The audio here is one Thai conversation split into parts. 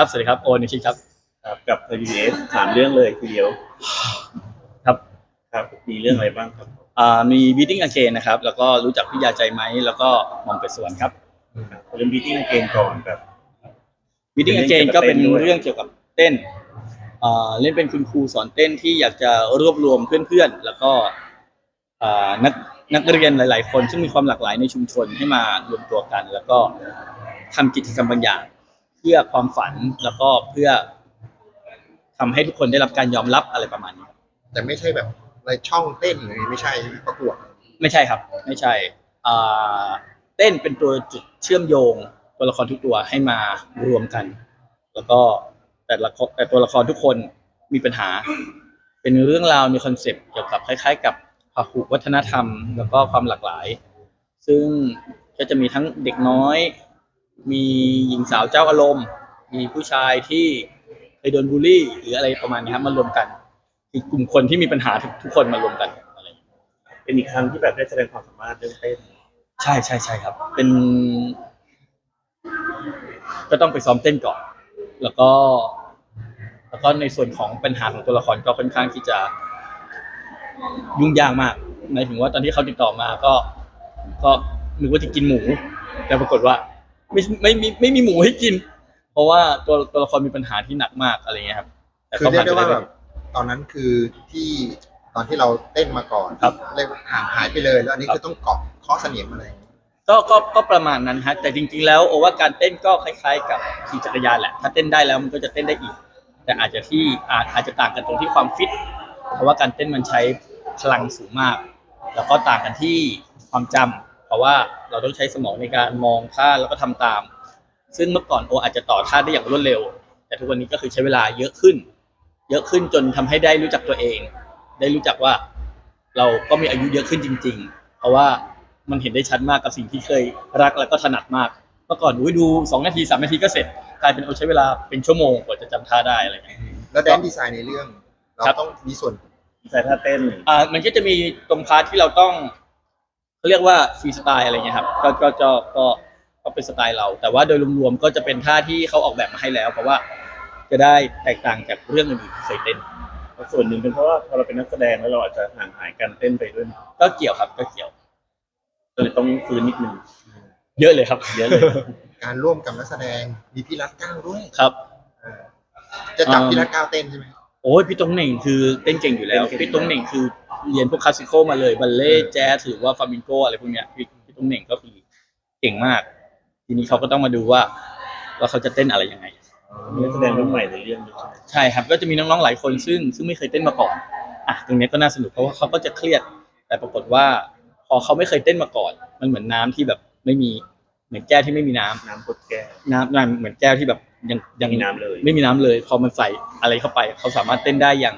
ครับสวัสดีครับโอนนิชิตครับ ครับกับ PBS ถามเรื่องเลยทีเดียวครับ ครับ มีเรื่องอะไรบ้างครับอ่ามี beating again นะครับ แล้วก็รู้จักพี่ยาใจไหมแล้วก็มองไปสวนครับเรื่องบีติ้งเกนก่อนแบบ beating เป็น again เรื่องเกี่ยวกับก็เป็นเต้นด้วยเรื่องเกี่ยวกับเต้นอ่าเล่นเป็นคุณครูสอนเต้นที่อยากจะรวบรวมเพื่อนๆ แล้วก็อ่านักนักเรียนหลาย ๆ คน ซึ่งมีความหลากหลายในชุมชนให้มารวมตัวกัน แล้วก็ทำกิจกรรมบางอย่างเพื่อความฝันแล้วก็เพื่อทำให้ทุกคนได้รับการยอมรับอะไรประมาณนี้ แต่ไม่ใช่แบบในช่องเต้นหรือไม่ใช่ประกวดไม่ใช่ครับ ไม่ใช่อ่าเต้นเป็นตัวจุดเชื่อมโยงตัวละครทุกตัวให้มารวมกัน แล้วก็แต่ละคนแต่ตัวละครทุกคนมีปัญหา เป็นเรื่องราวในคอนเซปต์เกี่ยวกับคล้ายๆ กับพหุวัฒนธรรม แล้วก็ความหลากหลาย ซึ่งก็จะมีทั้งเด็กน้อย มีหญิงสาวเจ้าอารมณ์ มีผู้ชายที่เคยโดนบูลลี่ หรืออะไรประมาณนี้ครับมารวมกันคือกลุ่มคนที่มีปัญหาทุกทุกคนมารวมกันอะไรอย่างเงี้ยเป็นอีกครั้งที่แบบได้แสดงความสามารถเรื่องเต้นใช่ใช่ใช่ครับ เป็น ก็ต้องไปซ้อมเต้นก่อน แล้วก็ แล้วก็ในส่วนของปัญหาของตัวละครก็ค่อนข้างที่จะ ยุ่งยากมากหมายถึงว่าตอนที่เขาติดต่อมาก็ ก็นึกว่าจะกินหมู แต่ปรากฏว่า ไม่ไม่มีไม่มีหมูให้กิน เพราะว่าตัวตัวละครมีปัญหาที่หนักมากอะไรเงี้ยครับแต่คือเขาเรียผ่ากนได้ไปว่าได้แบบตอนนั้นคือที่ตอนที่เราเต้นมาก่อนครับเรียกว่าห่างหายไปเลย แล้วอันนี้คือต้องเกาะข้อเสนียมอะไรอย่างเงี้ยก็ก็ก็ประมาณนั้นฮะแต่จริง ๆ แล้วโอว่าการเต้นก็คล้าย ๆ กับขี่จักรยานแหละ ถ้าเต้นได้แล้วมันก็จะเต้นได้อีก แต่อาจจะที่อาจอาจจะต่างกันตรงที่ความฟิตเพราะว่าการเต้นมันใช้พลังสูงมาก แล้วก็ต่างกันที่ความจำ เพราะว่าเราต้องใช้สมองในการมองท่าแล้วก็ทำตาม ซึ่งเมื่อก่อนโออาจจะต่อท่าได้อย่างรวดเร็ว แต่ทุกวันนี้ก็คือใช้เวลาเยอะขึ้น เยอะขึ้นจนทำให้ได้รู้จักตัวเอง ได้รู้จักว่าเราก็มีอายุเยอะขึ้นจริง ๆ เพราะว่ามันเห็นได้ชัดมากกับสิ่งที่เคยรักแล้วก็ถนัดมาก เมื่อก่อนอุ้ยดูสองนาทีสามนาทีก็เสร็จกลายเป็นโอใช้เวลาเป็นชั่วโมงกว่าจะจำท่าได้อะไรอย่างเงี้ยแล้วแดนดีไซน์ในเรื่องเราครับต้องมีส่วนใส่ท่าเต้นอ่ามันก็จะมีตรงพาร์ทที่เราต้อง เขาเรียกว่าฟรีสไตล์อะไรเงี้ยครับก็ก็ก็ก็ก็เป็นสไตล์เรา แต่ว่าโดยรวมๆก็จะเป็นท่าที่เขาออกแบบมาให้แล้ว เพราะว่าจะได้แตกต่างจากเรื่องอื่นๆที่เคยเต้นส่วนหนึ่งเป็นเพราะว่าพอเราเป็นนักแสดงแล้วเราอาจจะห่างหายการเต้นไปด้วยก็เกี่ยวครับก็เกี่ยว ก็เลยต้องฟื้นนิดนึงเยอะเลยครับ เยอะเลยการร่วมกับนักแสดงมีพี่รัฐก้าวด้วยครับ เออจะจับอ่าพี่รัฐก้าวเต้นใช่ไหม โอ้ยพี่ตงเหน่งคือเต้นเก่งอยู่แล้วพี่ตงเหน่งคือ เรียนพวกคลาสสิคอลมาเลยบัลเล่ต์แจ๊สหรือว่าฟลามิงโกอะไรพวกเนี้ยพี่พี่ตงเหน่งก็คือเก่งมาก ทีนี้เขาก็ต้องมาดูว่าว่าเขาจะเต้นอะไรยังไงมีนักแสดงรุ่นใหม่ในเรื่องด้วยใช่ไหมใช่ครับก็จะมีน้องๆหลายคนซึ่ง ซึ่งไม่เคยเต้นมาก่อนอะตรงเนี้ยก็น่าสนุกเพราะว่าเขาก็จะเครียด แต่ปรากฏว่า พอเขาไม่เคยเต้นมาก่อน มันเหมือนน้ำที่แบบไม่มีเหมือนแก้วที่ไม่มีน้ำน้ำกดแก้วน้ำน้ำเหมือนแก้วที่แบบยังยังไม่มีน้ำเลย ไม่มีน้ำเลย พอมันใส่อะไรเข้าไป เขาสามารถเต้นได้อย่าง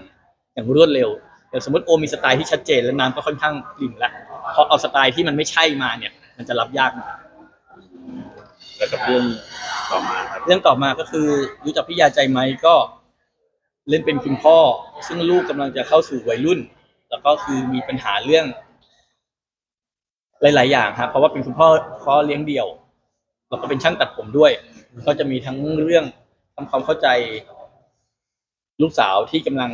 อย่างรวดเร็ว อย่างสมมติโอมีสไตล์ที่ชัดเจนแล้วน้ำก็ค่อนข้างกลิ่นละพอเอาสไตล์ที่มันไม่ใช่มาเนี่ย มันจะรับยากมากแล้วกับเรื่องต่อมาครับเรื่องต่อมาก็คือรู้จักพี่ยาใจไหมก็เล่นเป็นคุณพ่อ ซึ่งลูกกำลังจะเข้าสู่วัยรุ่น แล้วก็คือมีปัญหาเรื่อง หลาย ๆ อย่างครับเพราะว่าเป็นคุณพ่อพ่อเลี้ยงเดี่ยว แล้วก็เป็นช่างตัดผมด้วย ก็จะมีทั้งเรื่องทำความเข้าใจ ลูกสาวที่กำลัง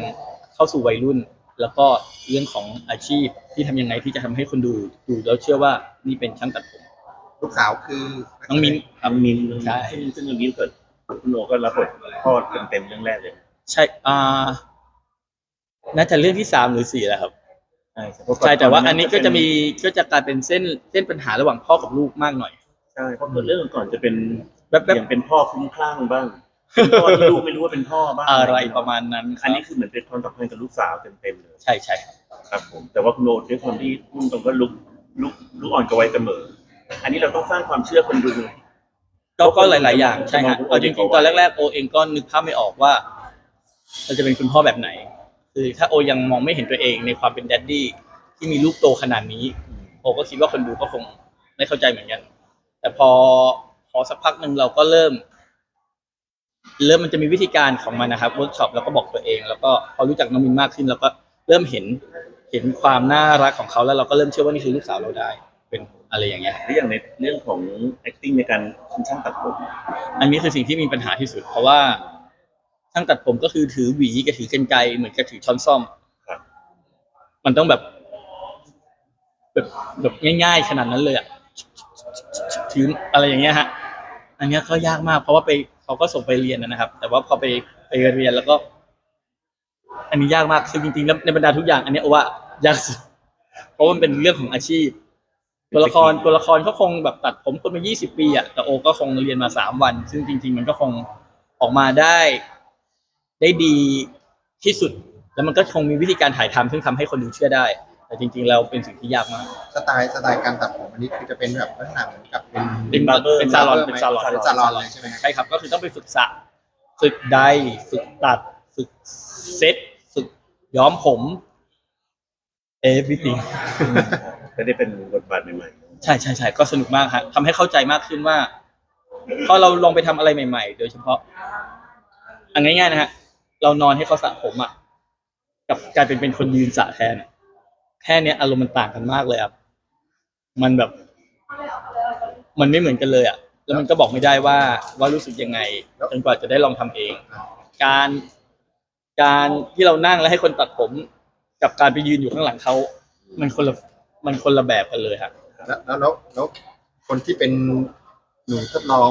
เข้าสู่วัยรุ่น แล้วก็เรื่องของอาชีพที่ทำยังไงที่จะทำให้คนดูดูแล้วเชื่อว่านี่เป็นช่างตัดผมลูกสาวคือน้องมิ้นครับมินใช่ ซึ่งซึ่งเรื่องนี้เกิดคุณโอก็รับบทพ่อเต็มๆเรื่องแรกเลยใช่อ่าน่าจะเรื่องที่สามหรือสี่แล้วครับ ใช่ใช่แต่ว่าอันนี้ก็จะมีก็จะกลายเป็นเส้นเส้นปัญหาระหว่างพ่อกับลูกมากหน่อย ใช่เพราะเรื่องก่อนจะเป็นแบบแบบอย่างเป็นพ่อคลุ้มคลั่งบ้างเป็น พ่อที่ลูกไม่รู้ว่าเป็นพ่อบ้างอะไรประมาณนั้นคอัรันบนี้คือเหมือนเป็นความสัมพันธ์กับลูกสาวเต็มๆเลยใช่ใช่ครับครับผมแต่ว่าคุณโอด้วยความที่พุ่งตรงก็ลุกลุกลุกอ่อนกว่าวัยเสมอ อันนี้เราต้องสร้างความเชื่อคนดู ก็ก็หลาย ๆ อย่างใช่ฮะมองเอาจริงๆตอนแรก ๆ โอเองก็นึกภาพไม่ออกว่าเราจะเป็นคุณพ่อแบบไหน คือถ้าโอยังมองไม่เห็นตัวเองในความเป็นแดดดี้ที่มีลูกโตขนาดนี้ โอก็คิดว่าคนดูก็คงไม่เข้าใจเหมือนกัน แต่พอพอสักพักหนึ่งเราก็เริ่ม เริ่มมันจะมีวิธีการของมันนะครับเวิร์กช็อปแล้วก็บอกตัวเอง แล้วก็พอรู้จักน้องมินมากขึ้น แล้วก็เริ่มเห็นเห็นความน่ารักของเขาแล้วเราก็เริ่มเชื่อว่านี่คือลูกสาวเราได้เเป็นอะไรอย่างเงี้ยหรืออย่างในเรื่องของ acting ในการเป็นช่างตัดผมอันนี้คือสิ่งที่มีปัญหาที่สุด เพราะว่าช่างตัดผมก็คือถือหวีกับถือกรรไกรเหมือนกับถือช้อนซ่อมครับมันต้องแบบ แบบแบบง่าย ๆ ขนาดนั้นเลยอะถืออะไรอย่างเงี้ยฮะ อันเนี้ยก็ยากมาก เพราะว่าไป เขาก็ส่งไปเรียนนะครับ แต่ว่าพอไปไปเรียนแล้วก็ อันนี้ยากมากคือจริงๆแล้วในบรรดาทุกอย่าง อันเนี้ยโอว่ายากสุดเพราะว่ามันเป็นเรื่องของอาชีพ ตัวละครตัวละครเขาคงแบบตัดผมคนมา 20 ปีอะแต่โอก็คงเรียนมา 3 วัน ซึ่งจริง ๆ มันก็คงออกมาได้ ได้ดีที่สุด แล้วมันก็คงมีวิธีการถ่ายทำซึ่งทำให้คนดูเชื่อได้ แต่จริงๆแล้วเป็นสิ่งที่ยากมากสไตล์สไตล์การตัดผมอันนี้คือจะเป็นแบบลักษณะเหมือนกับเป็นเป็นเป็นซาลอนเป็นซาลอนเป็นซาลอนเลยใช่ไหมครับใช่ครับก็คือต้องไปฝึกสระฝึกใดฝึกตัดฝึกเซ็ตฝึกย้อมผม everything ก็ได้เป็นบทบาทใหม่ใช่ใช่ใช่ก็สนุกมากฮะทำให้เข้าใจมากขึ้นว่าพอเราลองไปทำอะไรใหม่ ๆ โดยเฉพาะอันง่ายๆนะฮะเรานอนให้เขาสระผมอะกับกลายเป็นเป็นคนยืนสระแทนอะ แค่เนี้ยอารมณ์มันต่างกันมากเลยครับมันแบบ มันไม่เหมือนกันเลยอะแล้วมันก็บอกไม่ได้ว่าว่ารู้สึกยังไงจนกว่าจะได้ลองทำเอง การ การที่เรานั่งแล้วให้คนตัดผม กับการไปยืนอยู่ข้างหลังเขามันคนละมันคนละแบบกันเลยครับแล้วแล้วแล้วแล้วคนที่เป็นหนูทดลอง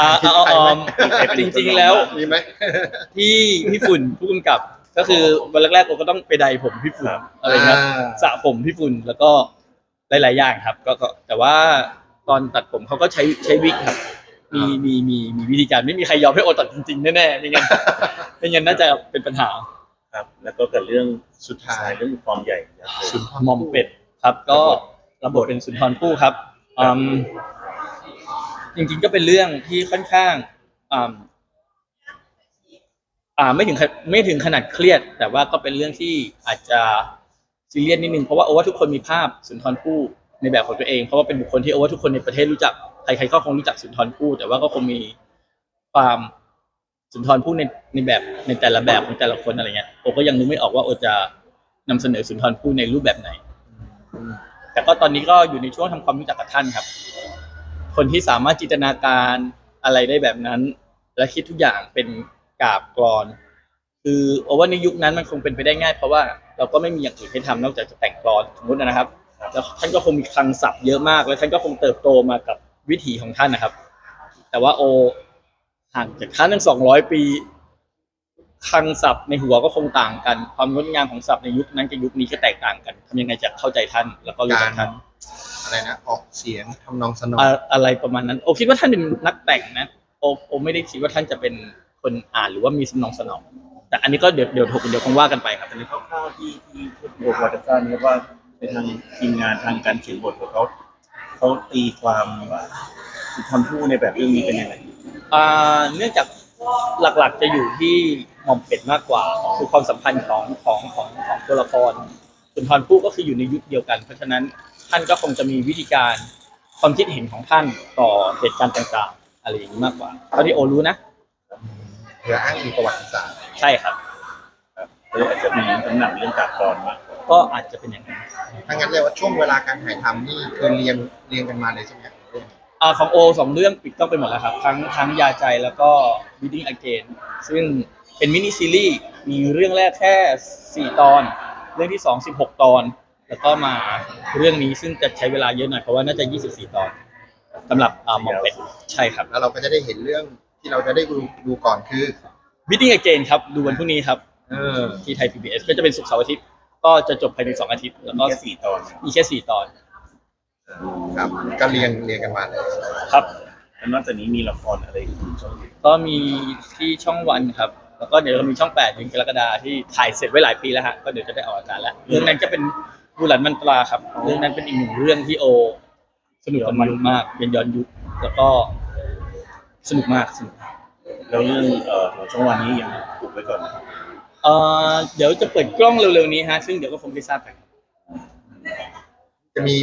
อ่าเอาเอาเอาจริงๆแล้ว มีไหม พี่พี่ฝุ่นผู้กำกับ ก็คือวันแรกๆผมก็ต้องไปใดผมพี่ฝุ่นอะไรเงี้ยสระผมพี่ฝุ่นแล้วก็หลายๆอย่างครับ ก็ก็แต่ว่าตอนตัดผมเขาก็ใช้ใช้วิกครับ มีมีมีมีวิธีการไม่มีใครยอมให้โอตัดจริงๆแน่ๆไม่งั้นไม่งั้นน่าจะเป็นปัญหาๆครับ แล้วก็เกิดเรื่องสุดท้ายเรื่องฟอร์มใหญ่ยักษ์เลยสุนทรหมอมเป็ดครับ ก็ระบบเป็นสุนทรภู่ครับอืมจริงๆก็เป็นเรื่องที่ค่อนข้าง อ่าไม่ถึงขไม่ถึงขนาดเครียด แต่ว่าก็เป็นเรื่องที่อาจจะซีเรียสนิดนึงเพราะว่าโอว่าทุกคนมีภาพสุนทรภู่ในแบบของตัวเองเพราะว่าเป็นบุคคลที่โอว่าทุกคนในประเทศรู้จักใครๆก็คงรู้จักสุนทรภู่แต่ว่าก็คงมีความสุนทรภู่ในในแบบในแต่ละแบบของแต่ละคนอะไรเงี้ยโอก็ยังนึกไม่ออกว่าโอจะนำเสนอสุนทรภู่ในรูปแบบไหนแต่ก็ตอนนี้ก็อยู่ในช่วงทำความรู้จักกับท่านครับ คนที่สามารถจินตนาการอะไรได้แบบนั้น และคิดทุกอย่างเป็น กาบกรอน คือโอว่าในยุคนั้นมันคงเป็นไปได้ง่าย เพราะว่าเราก็ไม่มีอย่างอื่นให้ทำนอกจากจะแต่งกรอนสมมตินะครับ แล้วท่านก็คงมีคลังศัพท์เยอะมาก แล้วท่านก็คงเติบโตมากับวิถีของท่านนะครับ แต่ว่าโอห่างจากท่านตั้งสองร้อยปีคลังศัพท์ในหัวก็คงต่างกัน ความงดงามของศัพท์ในยุคนั้นกับยุคนี้ก็แตกต่างกันทำยังไงจะเข้าใจท่าน แล้วก็รู้กาจัรกท่าน อะไรนะ ออกเสียงทำนองสนอง อะอะไรประมาณนั้น โอคิดว่าท่านเป็นนักแต่งนะ โอโอไม่ได้คิดว่าท่านจะเป็น คนอ่านหรือว่ามีสนองสนอง แต่อันนี้ก็เดี๋ยวเดี๋ยวเดี๋ยวคงว่ากันไปครับแต่ในคร่าวๆที่ที่ที่โบวาตซ่านี่ว่าในทางทีมงานทางการเขียนบทของเขาเขาตีความสุนทรภู่ในแบบเรื่องนี้เป็นยังไงอ่าเนื่องจากหลักๆจะอยู่ที่หม่อมเป็ดมากกว่าคือความสัมพันธ์ของของของของตัวละครสุนทรภู่ก็คืออยู่ในยุคเดียวกัน เพราะฉะนั้นท่านก็คงจะมีวิธีการความคิดเห็นของท่านต่อเหตุการณ์ต่างๆ อะไรอย่างนี้มากกว่าเท่าที่โอรู้นะ เพื่ออ้างอิงประวัติศาสตร์ใช่ครับครับเลยอาจจะมีน้ำหนักเรื่องการตอนมากกว่าก็อาจจะเป็นอย่างนั้นถ้างั้นเรียกว่าช่วงเวลาการถ่ายทำนี่คือเรียงเรียงกันมาเลยใช่ไหมครับอ่าของโอสองเรื่องปิดกล้องไปหมดแล้วครับ ทั้งทั้งยาใจแล้วก็ Reading Again ซึ่งเป็นมินิซีรีส์มีเรื่องแรกแค่ 4 ตอน เรื่องที่ 2 16 ตอน แล้วก็มาเรื่องนี้ซึ่งจะใช้เวลาเยอะหน่อยเพราะว่าน่าจะ 24 ตอนสำหรับอ่าหมอมเป็ดใช่ครับ แล้วเราก็จะได้เห็นเรื่อง ที่เราจะได้ดูดูก่อนคือ Reading Again ครับ ดูวันพรุ่งนี้ครับ เออ ที่ไทย PBS ก็จะเป็นศุกร์เสาร์อาทิตย์ ก็จะจบภายใน2อาทิตย์ แล้วก็แค่สี่ตอน มีแค่4ตอน ครับก็เรียงเรียงกันมาเลยครับ แล้วนอกจากนี้มีละครอะไรอีกช่องอื่นก็มีที่ช่องวันครับ แล้วก็เดี๋ยวเรามีช่องแปดเดือนกรกฎาที่ถ่ายเสร็จไว้หลายปีแล้วฮะ ก็เดี๋ยวจะได้ออกอากาศแล้ว เรื่องนั้นก็เป็นบุหลันมันตราครับ เรื่องนั้นเป็นอีกหนึ่งเรื่องที่โอ สนุกกับมันมาก เป็นย้อนยุค แล้วก็ สนุกมากสนุกมากแล้วเรื่องเอ่อของช่องวันนี้ยังอุบไว้ก่อนนะครับเอ่อเดี๋ยวจะเปิดกล้องเร็วๆนี้ฮะซึ่งเดี๋ยวก็คงได้ทราบกัน จะมี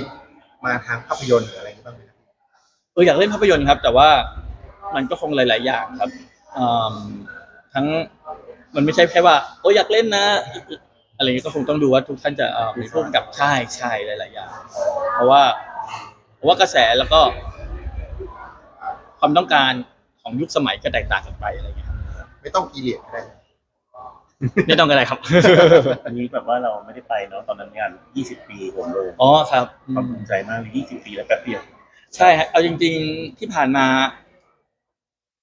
มาทางภาพยนตร์หรืออะไรบ้างไหมครับเอออยากเล่นภาพยนตร์ครับ แต่ว่ามันก็คงหลาย ๆ อย่างครับอืมทั้งมันไม่ใช่แค่ว่าโอ้อยากเล่นนะ อะไรเงี้ยก็คงต้องดูว่าทุกท่านจะเอ่อมีร่วมกับใช่ใช่หลาย ๆ อย่าง เพราะว่าเพราะว่ากระแสแล้วก็ ความต้องการของยุคสมัยก็แตกต่างกันไปอะไรเงี้ยครับไม่ต้องกีเลียดก็ได้ไม่ต้องกันอะไรครับ อันนี้แบบว่าเราไม่ได้ไปเนาะตอนนั้นงาน 20 ปีผมโลงอ๋อครับอืความมภูมิใจมากเลย20 ปีแล้วแป๊บเดียวใช่ฮะเอาจริง ๆที่ผ่านมา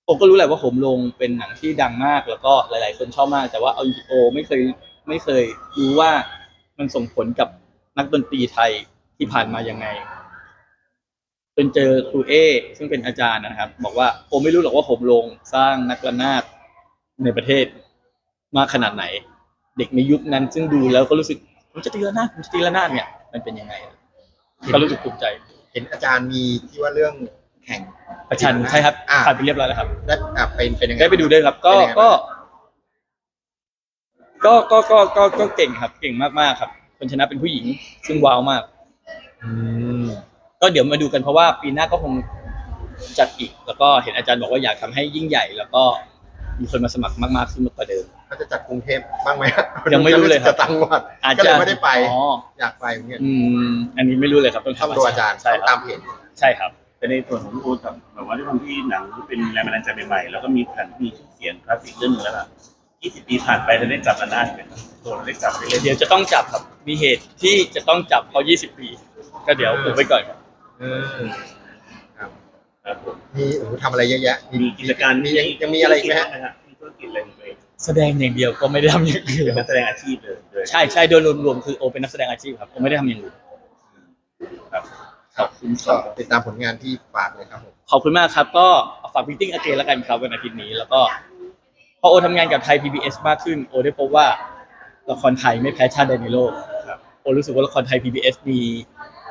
ผมก็รู้แหละว่าผมลงเป็นหนังที่ดังมากแล้วก็หลาย ๆ คนชอบมาก แต่ว่าเอาจริงๆโอไม่เคยไม่เคยรู้ว่ามันส่งผลกับนักดนตรีไทยที่ผ่านมายังไง จนเจอครูเอซึ่งเป็นอาจารย์นะครับ บอกว่าโอไม่รู้หรอกว่าผมลงสร้างนักระนาดในประเทศมากขนาดไหน เด็กในยุคนั้น ซึ่งดูแล้วก็รู้สึกผมจะตีระนาดผมจะตีระนาดเนี่ย มันเป็นยังไงก็รู้สึกภูมิใจ เห็นอาจารย์มีที่ว่าเรื่องแข่งประชันใช่ครับอ่าผ่านไปเรียบร้อยแล้วครับได้อะเป็นเป็นยังไงได้ไปดูด้วยครับ ก็เป็นยังไงก็บ้างก็ก็ก็ก็ก็เก่งครับ เก่งมากๆครับคนชนะเป็นผู้หญิง ซึ่งว้าวมาก อืม ก็เดี๋ยวมาดูกันเพราะว่าปีหน้าก็คงจัดอีก แล้วก็เห็นอาจารย์บอกว่าอยากทำให้ยิ่งใหญ่ แล้วก็มีคนมาสมัครมากๆขึ้นกว่าเดิม เขาจะจัดกรุงเทพบ้างไหมยังไม่รู้เลยครับ จะตั้งวัดอาจก็จะเลยไม่ได้ไป อ๋ออยากไปเหมือนกันอืม อันนี้ไม่รู้เลยครับต้องต้องถามดูอาจารย์ใช่ต้องคตารับมเพจใช่ครับ แต่ในส่วนของพี่โอ๊ตกับแบบว่าด้วยความที่หนังเป็นแรงบันดาลใจใหม่ๆแล้วก็มีแผ่นมีชื่อเสียงคลาสสิกเรื่องหนึงแล้วล่ะ20 ปีผ่านไปจะได้จับระนาดเป็นตัวได้จับไปเล่นเดี๋ยวจะต้องจับครับ มีเหตุที่จะต้องจับเขา 20 ปี ก็เดี๋ยวอุบไว้ก่อนครับ เออครับครับผมมีโอ้โหทำอะไรเยอะแยะมีกิจการมียังยังมีอะไรอีกไหมฮะฮะมีธุรกิจอะไรอีกไหมแสดงอย่างเดียวก็ไม่ได้ทำอย่างอื่นเป็นนักแสดงอาชีพเลยเลยใช่ใช่โดยรวมๆคือโอเป็นนักแสดงอาชีพครับโอไม่ได้ทำอย่างอื่นครับครับขอบคุณคก็รับติดตามผลงานที่ฝากเลยครับผมขอบคุณมากครับ ก็ฝากพิติ้งอเกนแล้วกันครับวันอาทิตย์นี้ แล้วก็พอโอทำงานกับไทย PBS มากขึ้นโอได้พบว่าละครไทยไม่แพ้ชาติใดในโลกครับโอรู้สึกว่าละครไทย PBS มี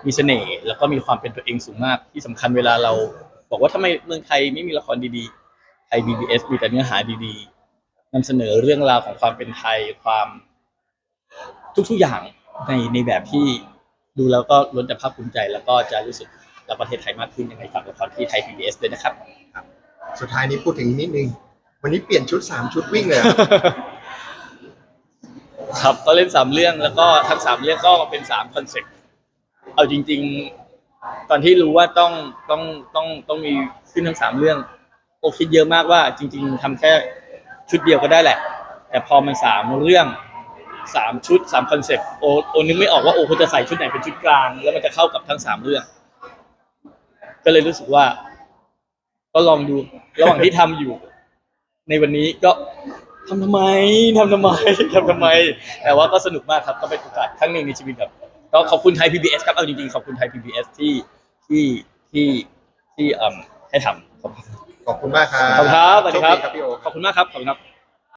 มีเสน่ห์แล้วก็มีความเป็นตัวเองสูงมากที่สำคัญเวลาเรา บอกว่าทำไมเมืองไทยไม่มีละครดีๆไทย PBS มีแต่เนื้อหาดีๆนำเสนอเรื่องราวของความเป็นไทยความทุกๆอย่างในในแบบที่ดูแล้วก็ล้วนแต่ภาคภูมิใจ แล้วก็จะรู้สึกรักประเทศไทยมากขึ้นยังไงฝากละครที่ไทย PBS ด้วยนะครับ สุดท้ายนี้พูดถึงนิดนึง วันนี้เปลี่ยนชุดสามชุดวิ่งเลยอะครับก็เล่นสามเรื่องแล้วก็ทั้งสามเรื่องก็เป็นสามคอนเซ็ปต์ เอาจริง ๆ ตอนที่รู้ว่าต้องต้องต้องต้องมีขึ้นทั้งสามเรื่องโอคิดเยอะมากว่าจริง ๆทำแค่ชุดเดียวก็ได้แหละ แต่พอมันสามเรื่องสามชุดสามคอนเซ็ปต์โอโอนึกไม่ออกว่าโอควรจะใส่ชุดไหนเป็นชุดกลาง แล้วมันจะเข้ากับทั้งสามเรื่อง ก็เลยรู้สึกว่า ก็ลองดูระหว่างที่ทำอยู่ ในวันนี้ก็ทำทำไมทำทำไมทำทำไม แต่ว่าก็สนุกมากครับก็เป็นโอกาสครั้งหนึ่งในชีวิตครับ ก็ขอบคุณไทย PBS ครับเอาจริงๆขอบคุณไทย PBS ที่ที่ที่ที่เอ่มให้ทำขอบคุณขอบคุณมากครับขอบคุณครับสวัสดีครับโชคครับ พี่โอ ขอบคุณมากครับขอบคุณครับ